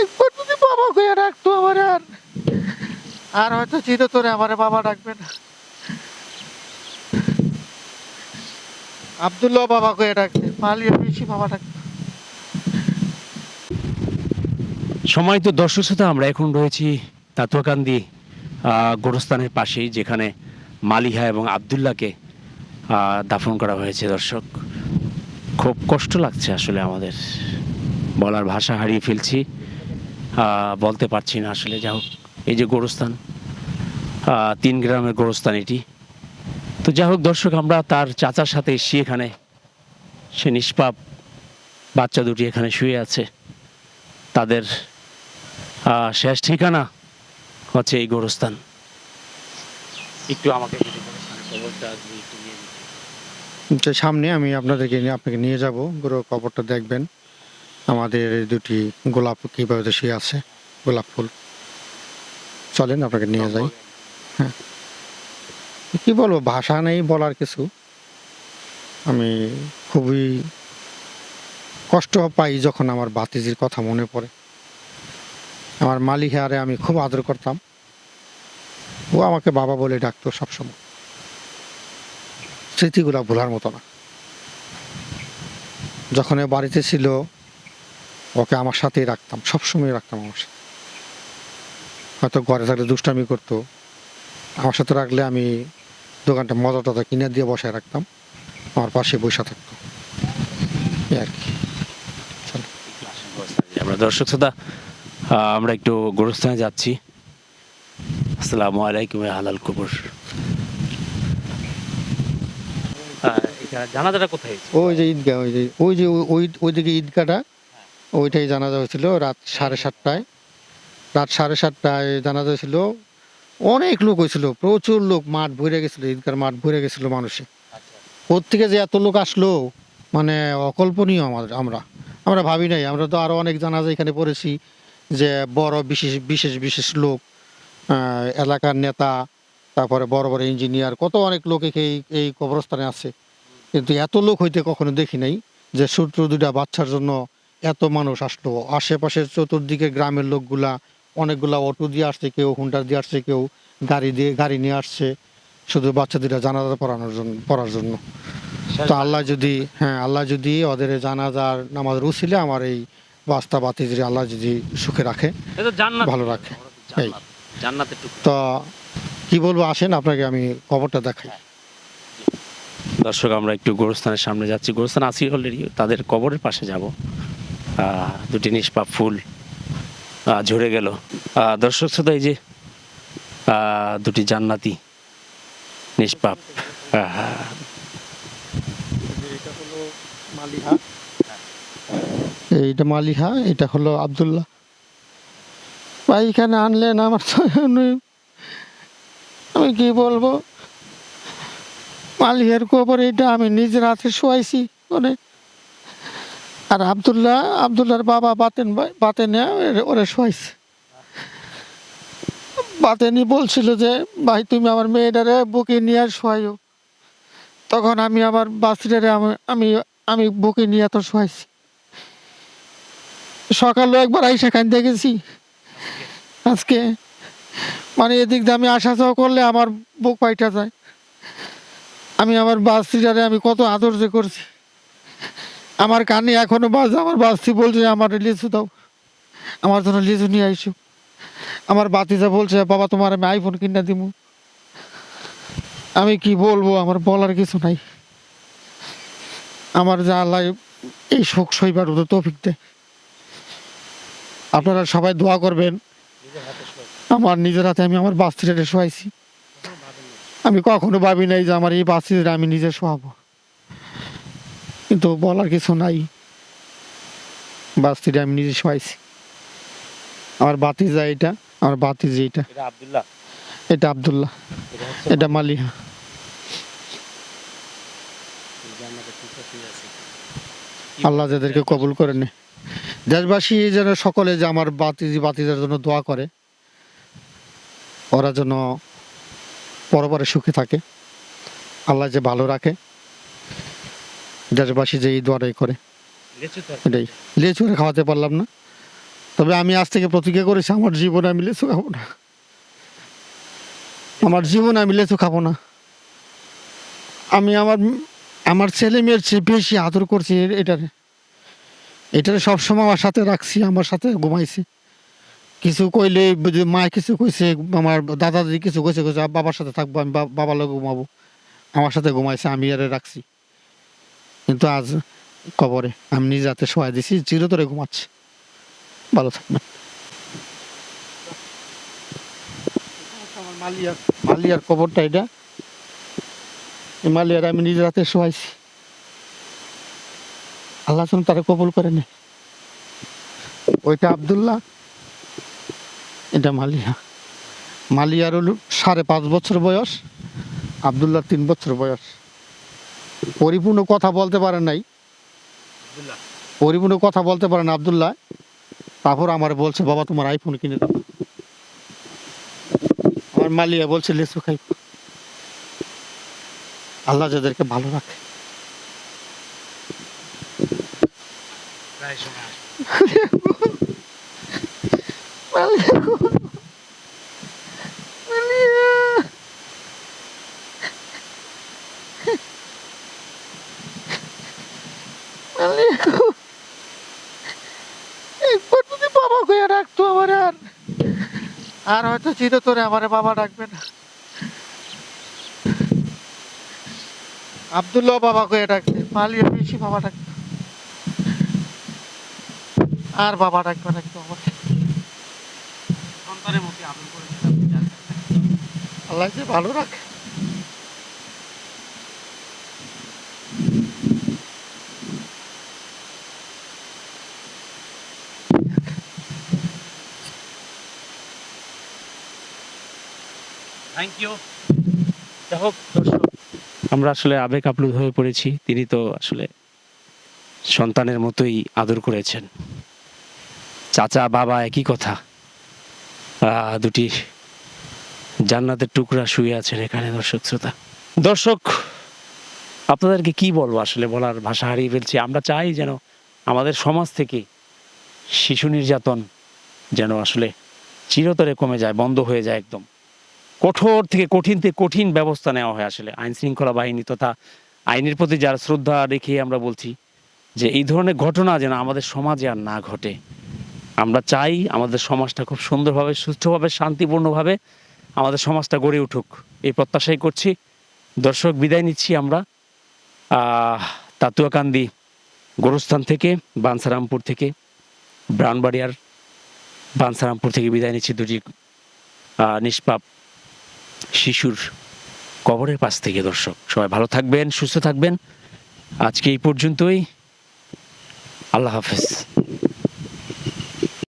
একবার যদি বাবা কইয়া ডাকতো আমার আর। আর হয়তো চিরতরে আমার বাবা ডাকবে না। আবদুল্লাহ বাবা কইয়া ডাকছে মালিয়া বেশি বাবা ডাকবে সময় তো দর্শক শ্রোতা, আমরা এখন রয়েছি তাতুয়াকান্দি গোরস্থানের পাশেই, যেখানে মালিহা এবং আবদুল্লাহকে দাফন করা হয়েছে দর্শক। খুব কষ্ট লাগছে আসলে আমাদের বলার ভাষা হারিয়ে ফেলছি। বলতে পারছি না আসলে যা হোক, এই যে গোরস্থান তিন গ্রামের গোরস্থান এটি। তো যাই হোক, দর্শক, আমরা তার চাচার সাথে এসছি এখানে। সে নিষ্পাপ বাচ্চা দুটি এখানে শুয়ে আছে। তাদের শেষ ঠিকানা হচ্ছে এই গোরস্থান। একটু আমাকে খবরটা একটু। তো সামনে আমি আপনাদেরকে নিয়ে আপনাকে নিয়ে যাব। পুরো কবরটা দেখবেন। আমাদের দুটি গোলাপ কীভাবে শুয়ে আছে গোলাপ ফুল। চলেন আপনাকে নিয়ে যাই। হ্যাঁ। কি বলব ভাষা নেই বলার কিছু। আমি খুবই কষ্ট পাই যখন আমার বাতিজির কথা মনে পড়ে। আমার মালিহারে আমি খুব আদর করতাম। ও আমাকে বাবা বলে ডাকতো সবসময়। স্মৃতিগুলো ভোলার মতো না। যখন বাড়িতে ছিল, ওকে আমার সাথেই রাখতাম সবসময় রাখতাম আমার সাথে। হয়তো ঘরে থাকলে দুষ্টামি করতো, আমার সাথে রাখলে আমি দোকানটা মজা টজা কিনে দিয়ে বসায় রাখতাম, আমার পাশে বসে থাকতো। এই আর কি। আমরা দর্শক শ্রোতা আমরা একটু গোরস্থানে যাচ্ছি। আসসালামু আলাইকুম হালাল কবর। জানাজাটা কোথায় হয়েছে? ওই যে ঈদগাহ ওই যে ওই যে ওই- ওই ওইদিকে ঈদগাহটা ওইটাই জানাজা হয়েছিল রাত সাড়ে সাতটায়। রাত সাড়ে সাতটায় জানাজা হয়েছিল। অনেক লোক হয়েছিল প্রচুর লোক মাঠ ভরে গেছিল ঈদগার মাঠ ভরে গেছিল মানুষে। থেকে যে এত লোক আসলো মানে অকল্পনীয় আমাদের আমরা। আমরা ভাবি নাই আমরা তো আরও অনেক জানাজা এখানে পড়েছি যে বড় বিশেষ বিশেষ বিশেষ লোক এলাকার নেতা তারপরে বড় বড় ইঞ্জিনিয়ার কত অনেক লোক এই কবরস্থানে আছে। কিন্তু এত লোক হইতে কখনো দেখি নাই যে ছোট্ট দুটা বাচ্চার জন্য এত মানুষ আসলো। আশেপাশের চতুর্দিকে গ্রামের লোকগুলা অনেকগুলা অটো দিয়ে আসছে কেউ হুন্ডার দিয়ে আসছে কেউ গাড়ি দিয়ে গাড়ি নিয়ে আসছে শুধু বাচ্চা দুটা জানাজা পড়ানোর জন্য পড়ার জন্য। তো আল্লাহ যদি হ্যাঁ আল্লাহ যদি ওদের জানাজার নামাজের উছিলে আমার এই বাস্তা বাতিজরে আল্লাহ যদি সুখে রাখে ভালো রাখে। এই। তো কি বলব আসেন আপনাকে আমি খবরটা দেখাই। দর্শক, আমরা একটু গোরস্থানের সামনে যাচ্ছি। গোরস্থান আছি অলরেডি তাদের কবরের পাশে যাব। দুটি নিষ্পাপ ফুল ঝরে গেল। দর্শক শ্রোতা, এই যে দুটি জান্নাতি নিষ্পাপ এইটা মালিহা, এটা হলো আব্দুল্লাহ। ভাই, এখানে আনলেন আমার আমি কি বলব? মালিহার কবর এটা আমি নিজের হাতে শোয়াইছি ওরে আর আবদুল্লাহ, আব্দুল্লাহর বাবা বাতেন বাতেনে ওরে- শোয়াইছে। বাতেনি বলছিল যে, ভাই, তুমি আমার মেয়েটারে বুকে নিয়ে শোয়াইও। তখন আমি আমার বাসিটারে আমি- আমি আমি বুকে নিয়ে তো শোয়াইছি। সকালে একবার আইসা খান দেখেছি আজকে মানে এদিক দিয়ে আমি আসা যাওয়া করলে আমার বুক পাইটা যায়। আমি আমার বাসিটারে আমি কত আদর যে করছি। আমার কানে এখনও বাজে, আমার বাসি বলছে, আমার লিচু দাও। আমার জন্য লিচু নিয়ে আইসো। আমার বাতিজা বলছে, বাবা, তোমার আমি আইফোন কিনে দিব আমি কি বলব, আমার বলার কিছু নাই। আমার যা আল্লাহ এই শোক সইবার মতো তৌফিক দেয় আপনারা সবাই দোয়া করবেন। আমার নিজের হাতে আমি আমার বাস্তিটা শোয়াইছি। আমি কখনো ভাবি নাই যে আমার এই বাস্তিটা আমি নিজে শোয়াবো। কিন্তু বলার কিছু নাই। বাস্তিটা আমি নিজে শোয়াইছি। আমার বাতি যায় এটা আমার বাতি যে এটা আব্দুল্লাহ? এটা আবদুল্লাহ। এটা মালিহা। আল্লাহ যাদেরকে কবুল করে নে দেশবাসী যেন সকলে যে আমার বাতিজি বাতিজার জন্য দোয়া করে ওরা যেন পরপরে সুখে থাকে। আল্লাহ যে ভালো রাখে দেশবাসী যে এই দোয়াটাই করে। এটাই। লেচু খাওয়াতে পারলাম না। তবে আমি আজ থেকে প্রতিজ্ঞা করেছি আমার জীবনে আমি লেচু খাব না। আমার জীবনে আমি লেচু খাব না। আমি আমার আমার ছেলে মেয়ের চেয়ে বেশি আদর করছি এটারে। এটারে সবসময় আমার সাথে রাখছি আমার সাথে ঘুমাইছি। কিছু কইলে যে মা কিছু কইছে, আমার দাদা দাদি কিছু কইছে কইছে বাবার সাথে থাকব, আমি বাবার লোক ঘুমাবো। আমার সাথে ঘুমাইছে, আমি আরে রাখছি। কিন্তু আজ কবরে আমি নিজ রাতে শোয়া দিছি, চিরতরে ঘুমাচ্ছে। ভালো থাকবেন। মালিয়ার মালিয়ার কবরটা এটা। মালিয়ার আমি নিজ রাতে শোয়াইছি। আল্লাহ তারা কবুল করে নেয়। ওইটা আবদুল্লাহ এটা মালিয়া। মালিয়ার হল সাড়ে পাঁচ বছর বয়স আবদুল্লাহ তিন বছর বয়স। পরিপূর্ণ কথা বলতে পারেন নাই। পরিপূর্ণ কথা বলতে পারেন আবদুল্লাহ। তারপর আমার বলছে বাবা তোমার আইফোন কিনে দাও। আমার মালিয়া বলছে লেসু খাই। আল্লাহ যাদেরকে ভালো রাখে। একবার বাবা কইয়া রাখতো আমার আর আর হয়তো চিরতরে আমার বাবা ডাকবে না আবদুল্লাহ বাবা কইয়া ডাকবে মালিয়া বেশি বাবা ডাকবে আর বাবা ডাকবে না কিন্তু আমার সন্তানের মধ্যে আদর করেছেন আপনি জানেন। আল্লাহ যে ভালো রাখে। থ্যাংক ইউ যাই হোক দর্শক আমরা আসলে আবেগ আপ্লুত হয়ে পড়েছি। তিনি তো আসলে সন্তানের মতোই আদর করেছেন। চাচা বাবা একই কথা। দুটি জান্নাতের টুকরা শুয়ে আছেন এখানে দর্শক শ্রোতা। দর্শক, আপনাদেরকে কি বলব আসলে বলার ভাষা হারিয়ে ফেলছি। আমরা চাই যেন আমাদের সমাজ থেকে শিশু নির্যাতন যেন আসলে চিরতরে কমে যায়, বন্ধ হয়ে যায় একদম। কঠোর থেকে কঠিন থেকে কঠিন ব্যবস্থা নেওয়া হয় আসলে। আইন শৃঙ্খলা বাহিনী তথা আইনের প্রতি যার শ্রদ্ধা রেখে আমরা বলছি যে এই ধরনের ঘটনা যেন আমাদের সমাজে আর না ঘটে। আমরা চাই আমাদের সমাজটা খুব সুন্দরভাবে, সুস্থভাবে, শান্তিপূর্ণভাবে আমাদের সমাজটা গড়ে উঠুক। এই প্রত্যাশাই করছি। দর্শক, বিদায় নিচ্ছি আমরা তাতুয়াকান্দি গোরস্থান থেকে, বানসারামপুর থেকে ব্রাউনবাড়িয়ার বানসারামপুর থেকে বিদায় নিচ্ছি দুটি নিষ্পাপ শিশুর কবরের পাশ থেকে দর্শক। সবাই ভালো থাকবেন, সুস্থ থাকবেন। আজকে এই পর্যন্তই। আল্লাহ হাফেজ।